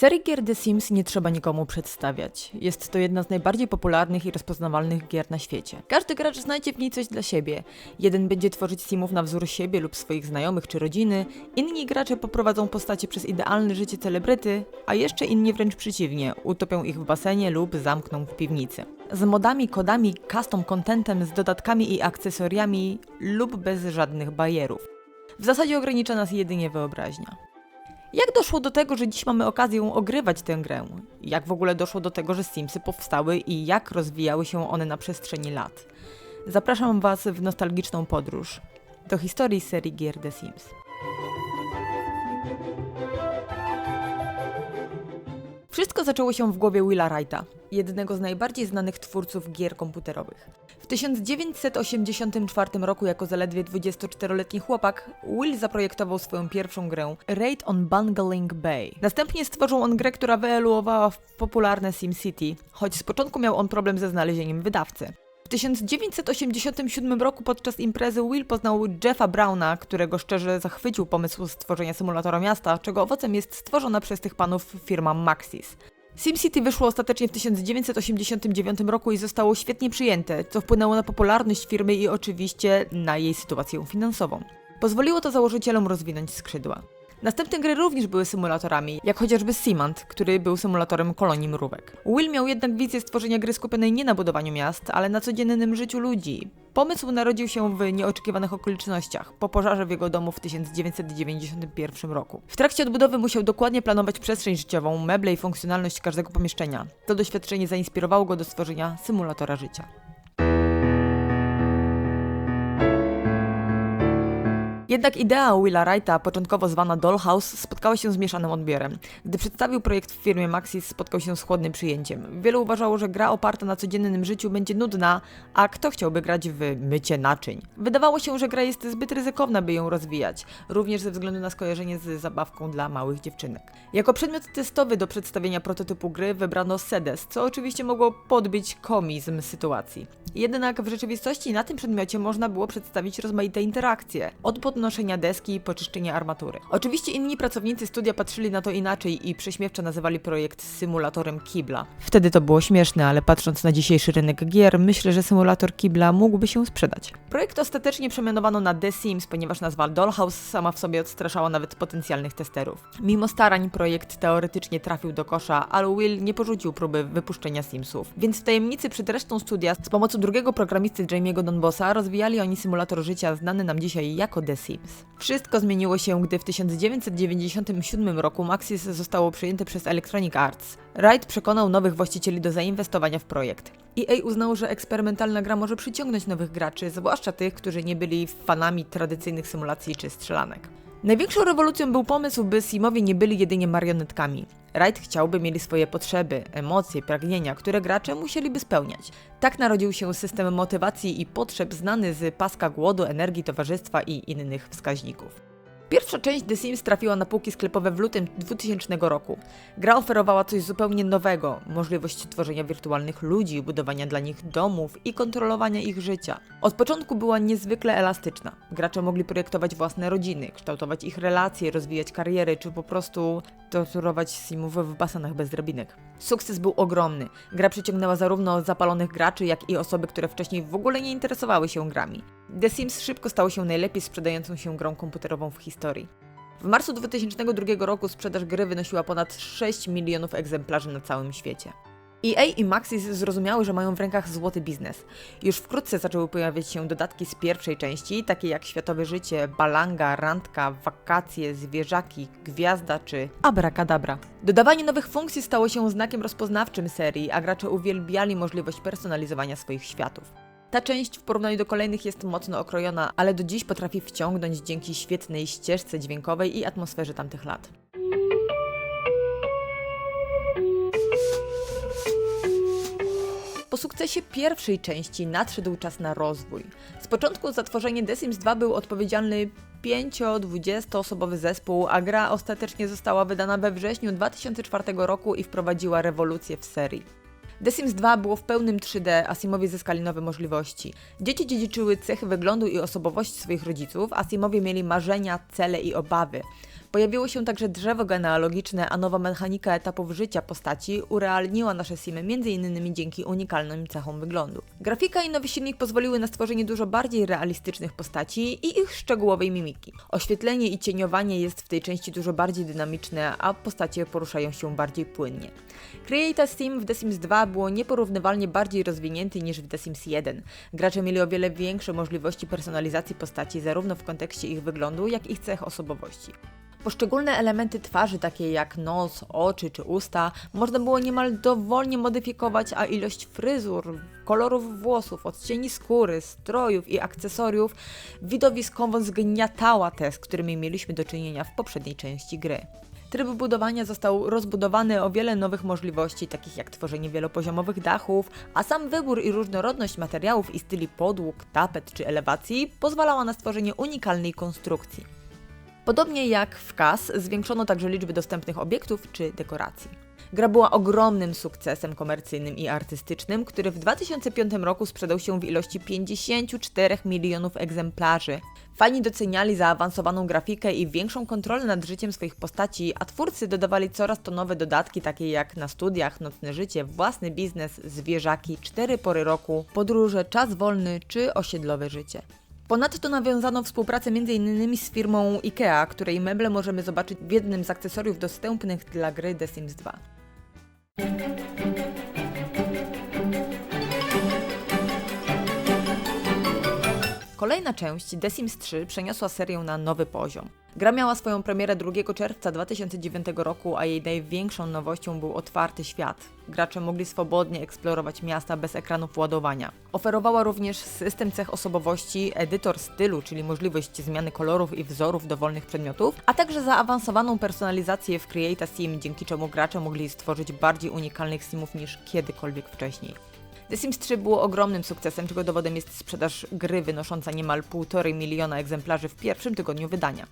Serii gier The Sims nie trzeba nikomu przedstawiać. Jest to jedna z najbardziej popularnych i rozpoznawalnych gier na świecie. Każdy gracz znajdzie w niej coś dla siebie. Jeden będzie tworzyć simów na wzór siebie lub swoich znajomych czy rodziny, inni gracze poprowadzą postacie przez idealne życie celebryty, a jeszcze inni wręcz przeciwnie, utopią ich w basenie lub zamkną w piwnicy. Z modami, kodami, custom contentem, z dodatkami i akcesoriami lub bez żadnych bajerów. W zasadzie ogranicza nas jedynie wyobraźnia. Jak doszło do tego, że dziś mamy okazję ogrywać tę grę? Jak w ogóle doszło do tego, że Simsy powstały i jak rozwijały się one na przestrzeni lat? Zapraszam Was w nostalgiczną podróż do historii serii gier The Sims. Wszystko zaczęło się w głowie Willa Wrighta, jednego z najbardziej znanych twórców gier komputerowych. W 1984 roku jako zaledwie 24-letni chłopak Will zaprojektował swoją pierwszą grę Raid on Bungling Bay. Następnie stworzył on grę, która wyewoluowała w popularne SimCity, choć z początku miał on problem ze znalezieniem wydawcy. W 1987 roku podczas imprezy Will poznał Jeffa Browna, którego szczerze zachwycił pomysł stworzenia symulatora miasta, czego owocem jest stworzona przez tych panów firma Maxis. SimCity wyszło ostatecznie w 1989 roku i zostało świetnie przyjęte, co wpłynęło na popularność firmy i oczywiście na jej sytuację finansową. Pozwoliło to założycielom rozwinąć skrzydła. Następne gry również były symulatorami, jak chociażby Simant, który był symulatorem kolonii mrówek. Will miał jednak wizję stworzenia gry skupionej nie na budowaniu miast, ale na codziennym życiu ludzi. Pomysł narodził się w nieoczekiwanych okolicznościach, po pożarze w jego domu w 1991 roku. W trakcie odbudowy musiał dokładnie planować przestrzeń życiową, meble i funkcjonalność każdego pomieszczenia. To doświadczenie zainspirowało go do stworzenia symulatora życia. Jednak idea Willa Wrighta, początkowo zwana Dollhouse, spotkała się z mieszanym odbiorem. Gdy przedstawił projekt w firmie Maxis, spotkał się z chłodnym przyjęciem. Wielu uważało, że gra oparta na codziennym życiu będzie nudna, a kto chciałby grać w mycie naczyń? Wydawało się, że gra jest zbyt ryzykowna, by ją rozwijać, również ze względu na skojarzenie z zabawką dla małych dziewczynek. Jako przedmiot testowy do przedstawienia prototypu gry wybrano Sedes, co oczywiście mogło podbić komizm sytuacji. Jednak w rzeczywistości na tym przedmiocie można było przedstawić rozmaite interakcje, od podnoszenia deski po czyszczenie armatury. Oczywiście inni pracownicy studia patrzyli na to inaczej i prześmiewczo nazywali projekt symulatorem kibla. Wtedy to było śmieszne, ale patrząc na dzisiejszy rynek gier, myślę, że symulator kibla mógłby się sprzedać. Projekt ostatecznie przemianowano na The Sims, ponieważ nazwa Dollhouse sama w sobie odstraszała nawet potencjalnych testerów. Mimo starań projekt teoretycznie trafił do kosza, ale Will nie porzucił próby wypuszczenia Simsów. Więc w tajemnicy przed resztą studia z pomocą drugiego programisty Jamie'ego Donbossa rozwijali oni symulator życia znany nam dzisiaj jako The Sims. Wszystko zmieniło się, gdy w 1997 roku Maxis zostało przejęte przez Electronic Arts. Wright przekonał nowych właścicieli do zainwestowania w projekt. EA uznał, że eksperymentalna gra może przyciągnąć nowych graczy, zwłaszcza tych, którzy nie byli fanami tradycyjnych symulacji czy strzelanek. Największą rewolucją był pomysł, by Simowie nie byli jedynie marionetkami. Wright chciał, by mieli swoje potrzeby, emocje, pragnienia, które gracze musieliby spełniać. Tak narodził się system motywacji i potrzeb znany z paska głodu, energii, towarzystwa i innych wskaźników. Pierwsza część The Sims trafiła na półki sklepowe w lutym 2000 roku. Gra oferowała coś zupełnie nowego, możliwość tworzenia wirtualnych ludzi, budowania dla nich domów i kontrolowania ich życia. Od początku była niezwykle elastyczna. Gracze mogli projektować własne rodziny, kształtować ich relacje, rozwijać kariery, czy po prostu torturować simów w basenach bez drabinek. Sukces był ogromny. Gra przyciągnęła zarówno zapalonych graczy, jak i osoby, które wcześniej w ogóle nie interesowały się grami. The Sims szybko stało się najlepiej sprzedającą się grą komputerową w historii. W marcu 2002 roku sprzedaż gry wynosiła ponad 6 milionów egzemplarzy na całym świecie. EA i Maxis zrozumiały, że mają w rękach złoty biznes. Już wkrótce zaczęły pojawiać się dodatki z pierwszej części, takie jak Światowe Życie, Balanga, Randka, Wakacje, Zwierzaki, Gwiazda czy Abracadabra. Dodawanie nowych funkcji stało się znakiem rozpoznawczym serii, a gracze uwielbiali możliwość personalizowania swoich światów. Ta część w porównaniu do kolejnych jest mocno okrojona, ale do dziś potrafi wciągnąć dzięki świetnej ścieżce dźwiękowej i atmosferze tamtych lat. Po sukcesie pierwszej części nadszedł czas na rozwój. Z początku za tworzenie The Sims 2 był odpowiedzialny 5-20 osobowy zespół, a gra ostatecznie została wydana we wrześniu 2004 roku i wprowadziła rewolucję w serii. The Sims 2 było w pełnym 3D, a Simowie zyskali nowe możliwości. Dzieci dziedziczyły cechy wyglądu i osobowości swoich rodziców, a Simowie mieli marzenia, cele i obawy. Pojawiło się także drzewo genealogiczne, a nowa mechanika etapów życia postaci urealniła nasze simy m.in. dzięki unikalnym cechom wyglądu. Grafika i nowy silnik pozwoliły na stworzenie dużo bardziej realistycznych postaci i ich szczegółowej mimiki. Oświetlenie i cieniowanie jest w tej części dużo bardziej dynamiczne, a postacie poruszają się bardziej płynnie. Create a Sim w The Sims 2 było nieporównywalnie bardziej rozwinięty niż w The Sims 1. Gracze mieli o wiele większe możliwości personalizacji postaci zarówno w kontekście ich wyglądu, jak i ich cech osobowości. Poszczególne elementy twarzy, takie jak nos, oczy czy usta, można było niemal dowolnie modyfikować, a ilość fryzur, kolorów włosów, odcieni skóry, strojów i akcesoriów widowiskowo zgniatała te, z którymi mieliśmy do czynienia w poprzedniej części gry. Tryb budowania został rozbudowany o wiele nowych możliwości, takich jak tworzenie wielopoziomowych dachów, a sam wybór i różnorodność materiałów i styli podłóg, tapet czy elewacji pozwalała na stworzenie unikalnej konstrukcji. Podobnie jak w KAS, zwiększono także liczby dostępnych obiektów czy dekoracji. Gra była ogromnym sukcesem komercyjnym i artystycznym, który w 2005 roku sprzedał się w ilości 54 milionów egzemplarzy. Fani doceniali zaawansowaną grafikę i większą kontrolę nad życiem swoich postaci, a twórcy dodawali coraz to nowe dodatki, takie jak na studiach, nocne życie, własny biznes, zwierzaki, cztery pory roku, podróże, czas wolny czy osiedlowe życie. Ponadto nawiązano współpracę m.in. z firmą IKEA, której meble możemy zobaczyć w jednym z akcesoriów dostępnych dla gry The Sims 2. Kolejna część, The Sims 3, przeniosła serię na nowy poziom. Gra miała swoją premierę 2 czerwca 2009 roku, a jej największą nowością był otwarty świat. Gracze mogli swobodnie eksplorować miasta bez ekranów ładowania. Oferowała również system cech osobowości, edytor stylu, czyli możliwość zmiany kolorów i wzorów dowolnych przedmiotów, a także zaawansowaną personalizację w Create a Sim, dzięki czemu gracze mogli stworzyć bardziej unikalnych simów niż kiedykolwiek wcześniej. The Sims 3 było ogromnym sukcesem, czego dowodem jest sprzedaż gry wynosząca niemal 1,5 miliona egzemplarzy w pierwszym tygodniu wydania.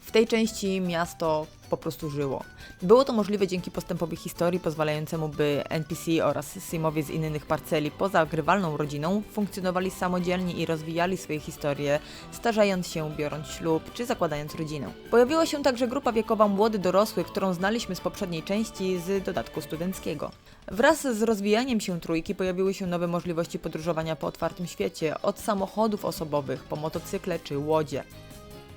W tej części miasto po prostu żyło. Było to możliwe dzięki postępowi historii pozwalającemu, by NPC oraz Simowie z innych parceli poza grywalną rodziną funkcjonowali samodzielnie i rozwijali swoje historie, starzając się, biorąc ślub czy zakładając rodzinę. Pojawiła się także grupa wiekowa młody dorosły, którą znaliśmy z poprzedniej części z dodatku studenckiego. Wraz z rozwijaniem się trójki pojawiły się nowe możliwości podróżowania po otwartym świecie, od samochodów osobowych po motocykle czy łodzie.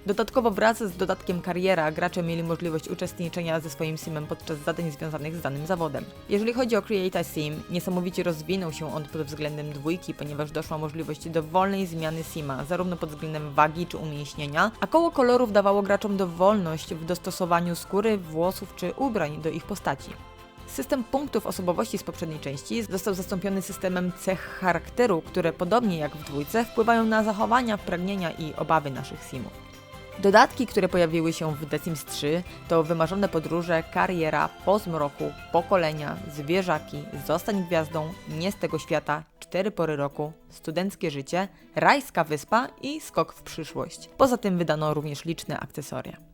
Dodatkowo wraz z dodatkiem kariera gracze mieli możliwość uczestniczenia ze swoim simem podczas zadań związanych z danym zawodem. Jeżeli chodzi o Create a Sim, niesamowicie rozwinął się on pod względem dwójki, ponieważ doszła możliwość dowolnej zmiany sima, zarówno pod względem wagi czy umięśnienia, a koło kolorów dawało graczom dowolność w dostosowaniu skóry, włosów czy ubrań do ich postaci. System punktów osobowości z poprzedniej części został zastąpiony systemem cech charakteru, które podobnie jak w dwójce wpływają na zachowania, pragnienia i obawy naszych simów. Dodatki, które pojawiły się w The Sims 3 to wymarzone podróże, kariera, po zmroku, pokolenia, zwierzaki, zostań gwiazdą, nie z tego świata, cztery pory roku, studenckie życie, rajska wyspa i skok w przyszłość. Poza tym wydano również liczne akcesoria.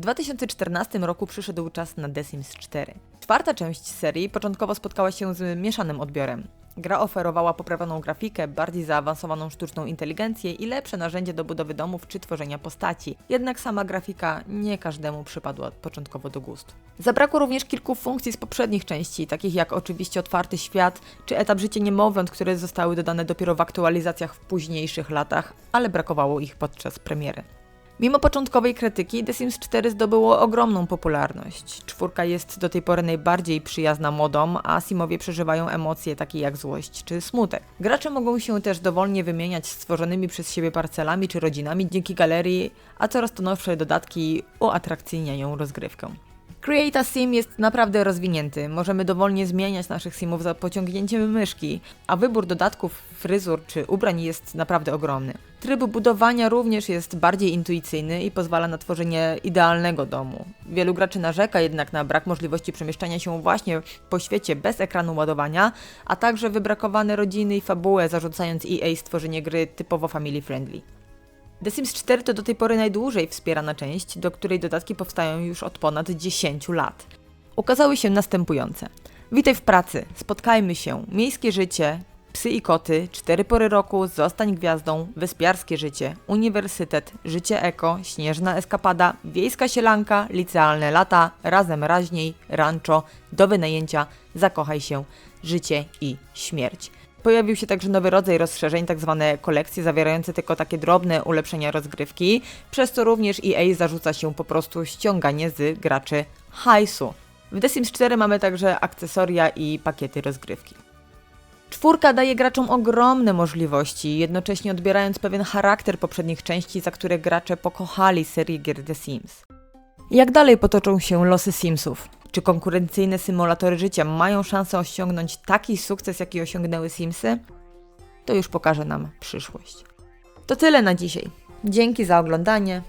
W 2014 roku przyszedł czas na The Sims 4. Czwarta część serii początkowo spotkała się z mieszanym odbiorem. Gra oferowała poprawioną grafikę, bardziej zaawansowaną sztuczną inteligencję i lepsze narzędzie do budowy domów czy tworzenia postaci. Jednak sama grafika nie każdemu przypadła początkowo do gustu. Zabrakło również kilku funkcji z poprzednich części, takich jak oczywiście otwarty świat czy etap życia niemowląt, które zostały dodane dopiero w aktualizacjach w późniejszych latach, ale brakowało ich podczas premiery. Mimo początkowej krytyki, The Sims 4 zdobyło ogromną popularność. Czwórka jest do tej pory najbardziej przyjazna modom, a Simowie przeżywają emocje takie jak złość czy smutek. Gracze mogą się też dowolnie wymieniać stworzonymi przez siebie parcelami czy rodzinami dzięki galerii, a coraz to nowsze dodatki uatrakcyjniają rozgrywkę. Create Sim jest naprawdę rozwinięty. Możemy dowolnie zmieniać naszych simów za pociągnięciem myszki, a wybór dodatków, fryzur czy ubrań jest naprawdę ogromny. Tryb budowania również jest bardziej intuicyjny i pozwala na tworzenie idealnego domu. Wielu graczy narzeka jednak na brak możliwości przemieszczania się właśnie po świecie bez ekranu ładowania, a także wybrakowane rodziny i fabułę, zarzucając EA stworzenie gry typowo family friendly. The Sims 4 to do tej pory najdłużej wspierana część, do której dodatki powstają już od ponad 10 lat. Ukazały się następujące. Witaj w pracy, spotkajmy się. Miejskie życie, psy i koty, cztery pory roku, zostań gwiazdą, wyspiarskie życie, uniwersytet, życie eko, śnieżna eskapada, wiejska sielanka, licealne lata, razem raźniej, rancho, do wynajęcia, zakochaj się, życie i śmierć. Pojawił się także nowy rodzaj rozszerzeń, tak zwane kolekcje, zawierające tylko takie drobne ulepszenia rozgrywki, przez co również EA zarzuca się po prostu ściąganie z graczy hajsu. W The Sims 4 mamy także akcesoria i pakiety rozgrywki. Czwórka daje graczom ogromne możliwości, jednocześnie odbierając pewien charakter poprzednich części, za które gracze pokochali serię gier The Sims. Jak dalej potoczą się losy Simsów? Czy konkurencyjne symulatory życia mają szansę osiągnąć taki sukces, jaki osiągnęły Simsy? To już pokaże nam przyszłość. To tyle na dzisiaj. Dzięki za oglądanie.